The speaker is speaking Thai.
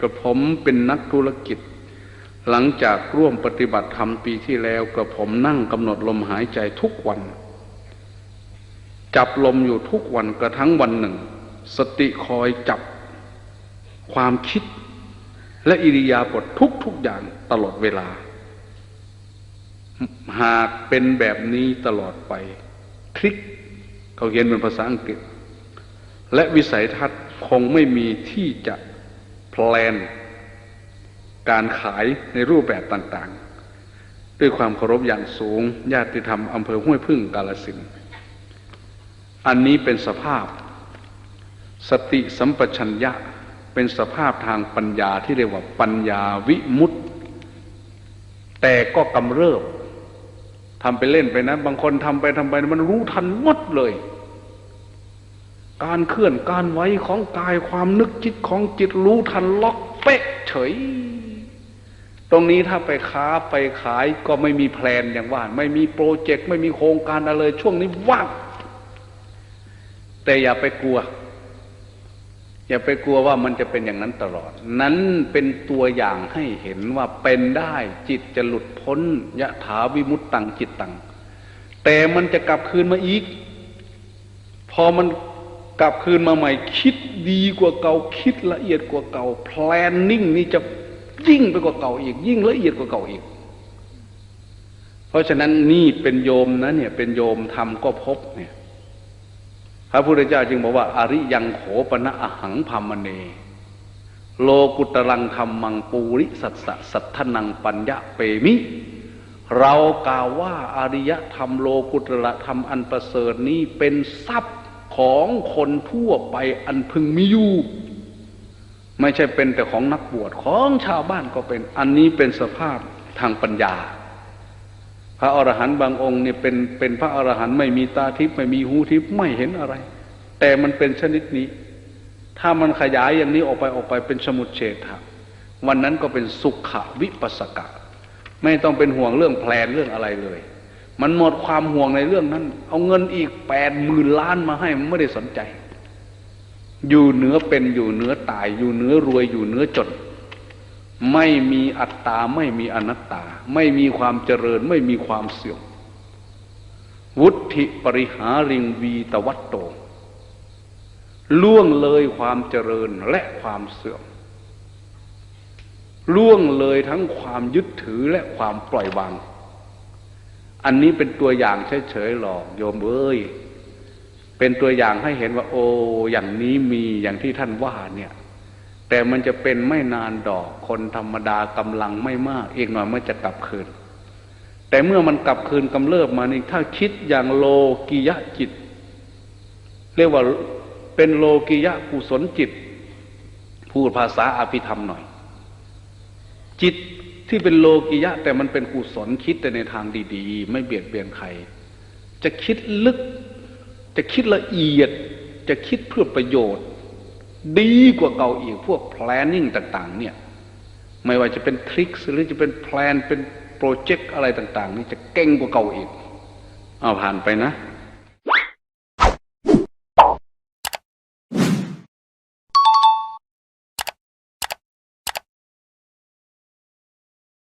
กับผมเป็นนักธุรกิจ หลังจากร่วมปฏิบัติธรรมปีที่แล้วกับผมนั่งกำหนดลมหายใจทุกวัน จับลมอยู่ทุกวันกระทั่งวันหนึ่ง สติคอยจับความคิด และอิริยาบถทุกทุกอย่างตลอดเวลา หากเป็นแบบนี้ตลอดไปคลิกเขาเขียนเป็นภาษาอังกฤษ และวิสัยทัศน์คงไม่มีที่จะ แพลน การขายในรูปแบบต่างๆ ด้วยความเคารพอย่างสูง ญาติธรรมอำเภอห้วยพึ่งกาลสินอันนี้เป็นสภาพ สติสัมปชัญญะเป็นสภาพทางปัญญาที่เรียกว่าปัญญาวิมุตติแต่ก็กำเริบทำไปเล่นไปนะ บางคนทำไปทำไปมันรู้ทันหมดเลย การเคลื่อนการไหวของกายความนึกคิดของจิตรู้ทันล็อกเป๊ะเฉย ตรงนี้ถ้าไปค้าไปขายก็ไม่มีแพลนอย่างว่า ไม่มีโปรเจกต์ไม่มีโครงการอะไรช่วงนี้ว่างแต่อย่าไปกลัว อย่าไปกลัวว่ามันจะเป็นอย่างนั้นตลอด นั้นเป็นตัวอย่างให้เห็นว่าเป็นได้จิตจะหลุดพ้นยะถาวิมุตตังจิตตัง แต่มันจะกลับคืนมาอีก พอมัน กลับคืนมาใหม่คิดดีกว่าเก่าคิดละเอียดกว่าเก่าแพลนนิ่งนี่จะยิ่งไปกว่าเก่าอีก ยิ่งละเอียดกว่าเก่าอีก เพราะฉะนั้นนี่เป็นโยมนะเนี่ย เป็นโยมทำก็พบเนี่ย พระพุทธเจ้าจึงบอกว่า อริยังโขปนะอหังพามเน โลกุตรังธรรมังปูริสัสสะสัทธนังปัญญะเปมิ เรากล่าวว่าอริยธรรมโลกุตระธรรมอันประเสริฐนี้เป็นทรัพย์ ของคนทั่วไปอันพึงมีอยู่ไม่ใช่เป็นแต่ของนักบวชของชาวบ้านก็เป็น อันนี้เป็นสภาพทางปัญญา พระอรหันต์บางองค์เนี่ยเป็นเป็นพระอรหันต์ไม่มีตาทิพย์ไม่มีหูทิพย์ไม่เห็นอะไร แต่มันเป็นชนิดนี้ ถ้ามันขยายอย่างนี้ออกไปออกไปเป็นสมุดเฉทะวันนั้นก็เป็นสุขวิปัสสกะ ไม่ต้องเป็นห่วงเรื่องแพลนเรื่องอะไรเลย มันหมดความห่วงในเรื่องนั้น เอาเงินอีกแปดหมื่นล้านมาให้มันไม่ได้สนใจ อยู่เหนือเป็นอยู่เหนือตาย อยู่เหนือรวยอยู่เหนือจน ไม่มีอัตตาไม่มีอนัตตา ไม่มีความเจริญไม่มีความเสื่อมวุฒิปริหาริงวีตวัตโต ล่วงเลยความเจริญและความเสื่อมล่วงเลยทั้งความยึดถือและความปล่อยวาง อันนี้เป็นตัวอย่างเฉยๆหรอกโยมเอ้ยเป็นตัวอย่างให้เห็นว่า โอ้อย่างนี้มีอย่างที่ท่านว่าเนี่ย แต่มันจะเป็นไม่นานดอกคนธรรมดากำลังไม่มาก อีกหน่อยมันจะกลับคืน แต่เมื่อมันกลับคืนกำเริบมานี่ถ้าคิดอย่างโลกิยะจิต เรียกว่าเป็นโลกิยะกุศลจิต พูดภาษาอภิธรรมหน่อย จิต ที่เป็นโลกิยะ แต่มันเป็นกุศลคิดแต่ในทางดี ๆ ไม่เบียดเบียนใคร จะคิดลึก จะคิดละเอียด จะคิดเพื่อประโยชน์ ดีกว่าเก่าอีกพวก planning ต่างๆ เนี่ย ไม่ว่าจะเป็นทริคหรือจะเป็นแพลนเป็นโปรเจกต์อะไรต่าง ๆ นี่จะเก่งกว่าเก่าอีก เอาผ่านไปนะ